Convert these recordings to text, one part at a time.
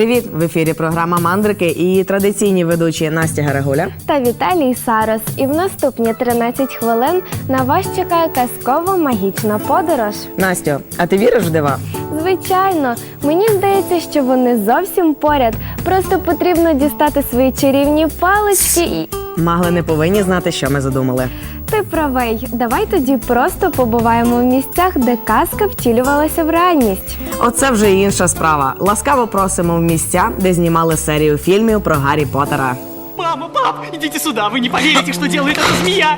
Привіт! В ефірі програма Мандрики і її традиційні ведучі Настя Гарагуля. та Віталій Сарос. І в наступні 13 хвилин на вас чекає казково магічна подорож. Настю, а ти віриш в дива? Звичайно, мені здається, що вони зовсім поряд. Просто потрібно дістати свої чарівні палички і. Магли не повинні знати, що ми задумали. Ти правий. Давай тоді просто побуваємо в місцях, де казка втілювалася в реальність. Оце вже інша справа. Ласкаво просимо в місця, де знімали серію фільмів про Гаррі Поттера. Мама, пап, идите сюда, вы не поверите, что делает эта змея!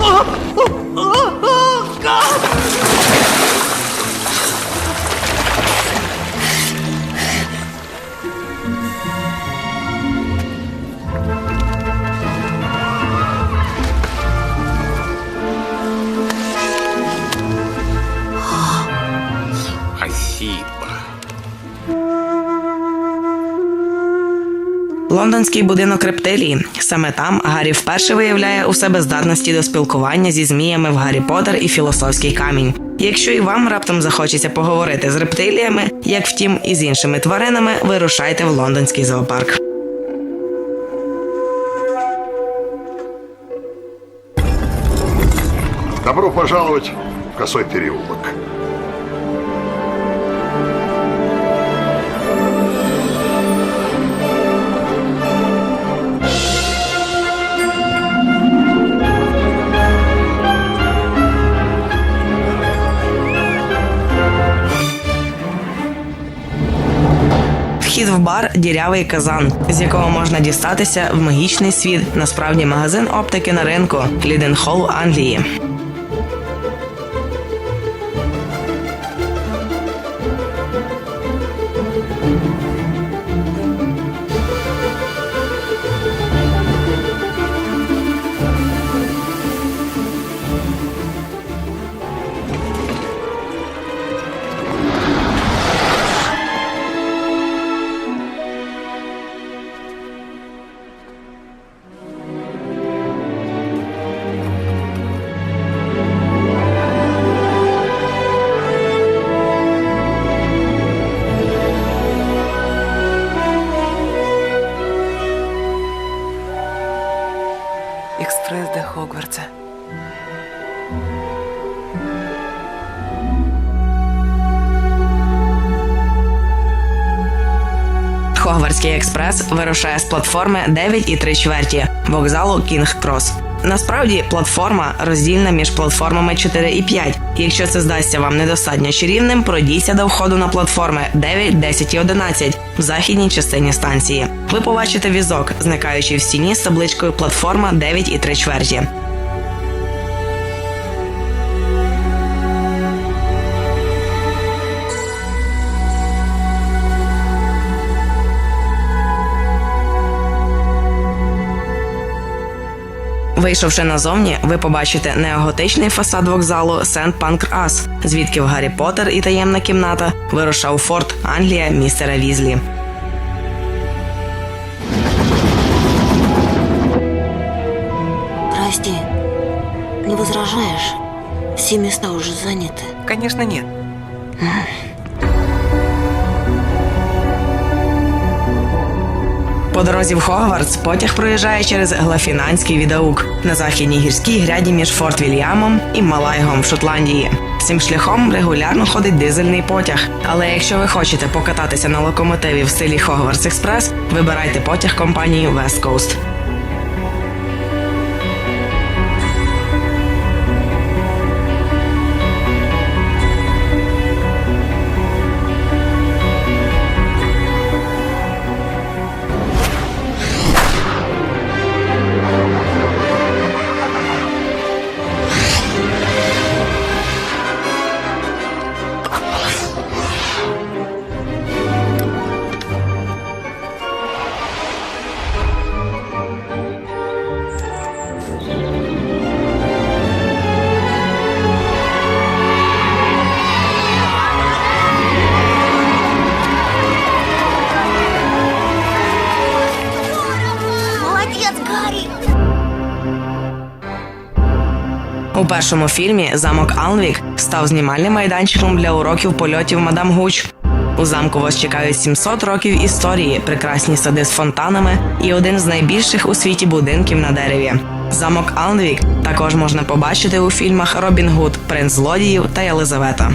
О, о, о, о, а! Лондонський будинок рептилії. Саме там Гаррі вперше виявляє у себе здатності до спілкування зі зміями в Гаррі Поттер і філософський камінь. Якщо і вам раптом захочеться поговорити з рептиліями, як втім і з іншими тваринами, вирушайте в лондонський зоопарк. Добро пожаловать в косой переулок. В бар дірявий казан, з якого можна дістатися в магічний світ, насправді магазин оптики на ринку Ліденхол Англії. Хогвартський експрес вирушає з платформи 9 і 3 чверті вокзалу Кінг Крос. Насправді платформа роздільна між платформами 4 і 5. Якщо це здасться вам недостатньо чарівним, пройдіться до входу на платформи 9, 10 і 11 в західній частині станції. Ви побачите візок, зникаючий в стіні з табличкою платформа 9 і 3 чверті. Вийшовши назовні, ви побачите неоготичний фасад вокзалу Сент Панкрас, звідки в Гаррі Поттер і таємна кімната вирушав форт Англія містера Візлі. Прости, не возражаешь? Все места уже заняты. Конечно, нет. По дорозі в Хогвартс потяг проїжджає через Глафінанський відаук на західній гірській гряді між Форт Вільямом і Малайгом в Шотландії. Цим шляхом регулярно ходить дизельний потяг. Але якщо ви хочете покататися на локомотиві в стилі Хогвартс Експрес, вибирайте потяг компанії West Coast. У першому фільмі замок Алнвік став знімальним майданчиком для уроків польотів мадам Гуч. У замку вас чекають 700 років історії, прекрасні сади з фонтанами і один з найбільших у світі будинків на дереві. Замок Алнвік також можна побачити у фільмах Робін Гуд, Принц злодіїв та Єлизавета.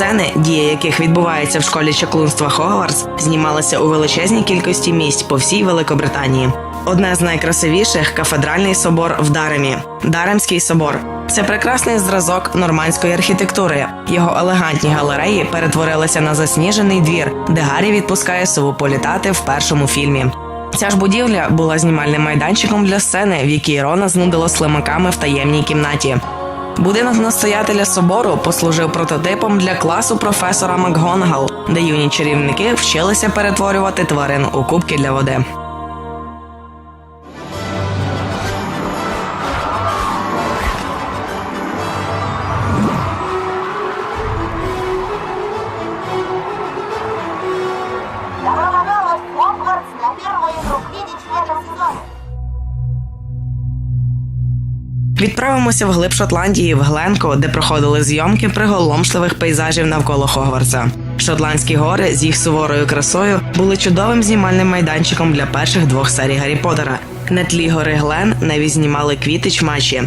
Сцени, дія яких відбувається в школі чаклунства Хогвартс, знімалися у величезній кількості місць по всій Великобританії. Одне з найкрасивіших кафедральний собор в Даремі. Даремський собор. Це прекрасний зразок нормандської архітектури. Його елегантні галереї перетворилися на засніжений двір, де Гаррі відпускає сову політати в першому фільмі. Ця ж будівля була знімальним майданчиком для сцени, в якій Рона знудило слимаками в таємній кімнаті. Будинок настоятеля собору послужив прототипом для класу професора МакГонагал, де юні чарівники вчилися перетворювати тварин у кубки для води. Відправимося в глиб Шотландії в Гленко, де проходили зйомки приголомшливих пейзажів навколо Хогвартса. Шотландські гори з їх суворою красою були чудовим знімальним майданчиком для перших двох серій Гаррі Поттера. На тлі гори Глен навіть знімали квіти матчі.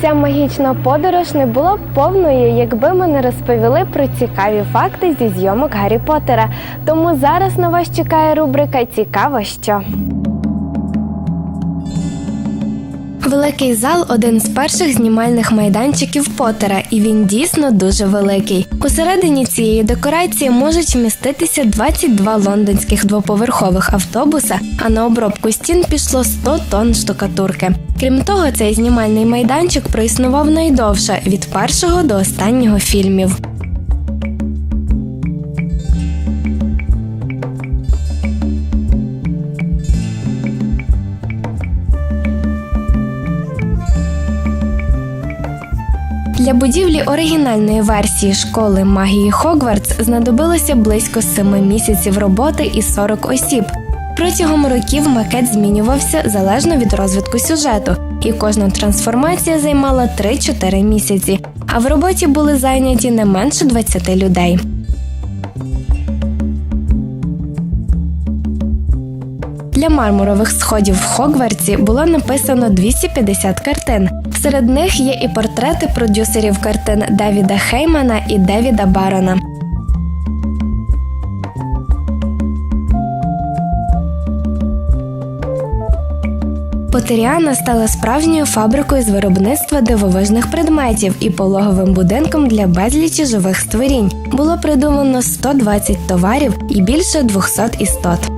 Ця магічна подорож не була б повною, якби ми не розповіли про цікаві факти зі зйомок Гаррі Поттера. Тому зараз на вас чекає рубрика Цікаво що. Великий зал один з перших знімальних майданчиків Поттера, і він дійсно дуже великий. Усередині цієї декорації можуть вміститися 22 лондонських двоповерхових автобуса, а на обробку стін пішло 100 тонн штукатурки. Крім того, цей знімальний майданчик проіснував найдовше від першого до останнього фільмів. Для будівлі оригінальної версії школи магії Хогвартс знадобилося близько 7 місяців роботи і 40 осіб. Протягом років макет змінювався залежно від розвитку сюжету, і кожна трансформація займала 3-4 місяці. А в роботі були зайняті не менше 20 людей. Для мармурових сходів в Хогвартсі було написано 250 картин. Серед них є і портрети продюсерів картин Девіда Хеймана і Девіда Барона. Потеріана стала справжньою фабрикою з виробництва дивовижних предметів і пологовим будинком для безлічі живих створінь. Було придумано 120 товарів і більше 200 істот.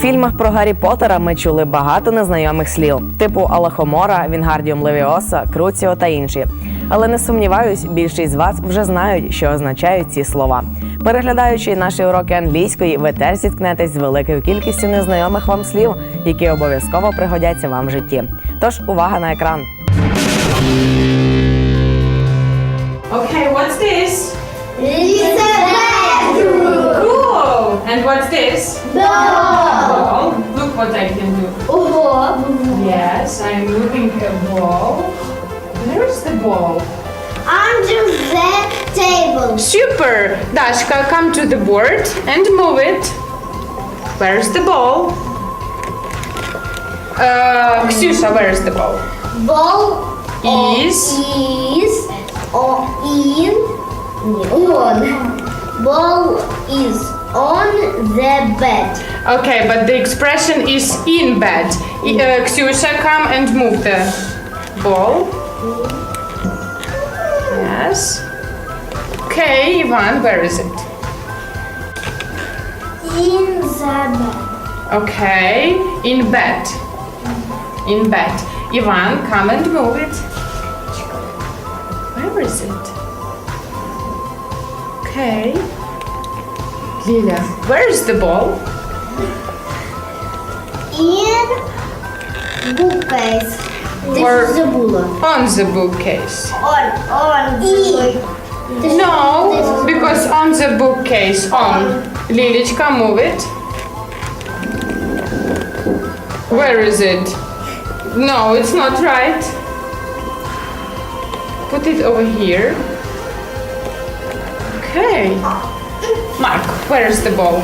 Фільмах про Гаррі Поттера ми чули багато незнайомих слів, типу Алахомора, Вінгардіум Левіоса, Круціо та інші. Але не сумніваюсь, більшість з вас вже знають, що означають ці слова. Переглядаючи наші уроки англійської, ви теж зіткнетесь з великою кількістю незнайомих вам слів, які обов'язково пригодяться вам в житті. Тож увага на екран. Okay, what's this? Cool! And what's this? Ball. Look what I can do. Yes, I'm moving a ball. Where's the ball? Under the table. Super! Dashka, come to the board and move it. Where's the ball? Uh, Ksyusha, where's the ball? Ball Is is or in on. Ball is On the bed. Okay, but the expression is in bed. Uh, Ksyusha, come and move the ball. Yes. Okay, Ivan, where is it? In the bed. Okay, in bed. In bed. Ivan, come and move it. Where is it? Okay. Lilia, where is the ball? In bookcase. Or- Ти забула. On the bookcase. On, on. І. No, because on the bookcase. On. Lilichka, move it. Where is it? No, it's not right. Put it over here. Okay. Mark, where is the ball?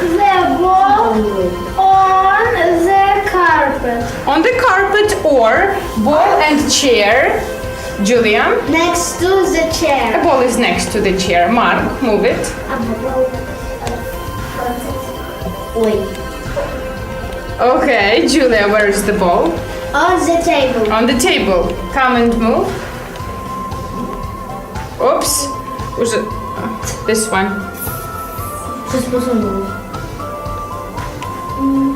The ball on the carpet. On the carpet or ball and chair. Julian, Next to the a chair. ball is next to the chair. Mark, move it. Ой. Okay, Julia, where is the ball? On the table. On the table. Come and move. Oops. Уже... this one. Mm.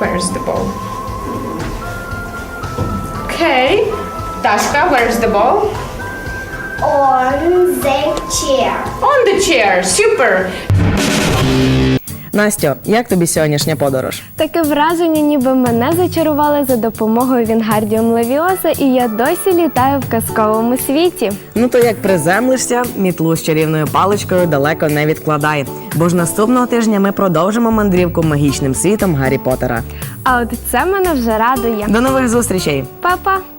Where's the ball? Okay. Dashka, where's the ball? On the chair. On the chair. Super. Настю, як тобі сьогоднішня подорож? Таке враження, ніби мене зачарували за допомогою Вінгардіум Левіоса, і я досі літаю в казковому світі. Ну то як приземлишся, мітлу з чарівною паличкою далеко не відкладай. Бо ж наступного тижня ми продовжимо мандрівку магічним світом Гаррі Поттера. А от це мене вже радує. До нових зустрічей! Па-па!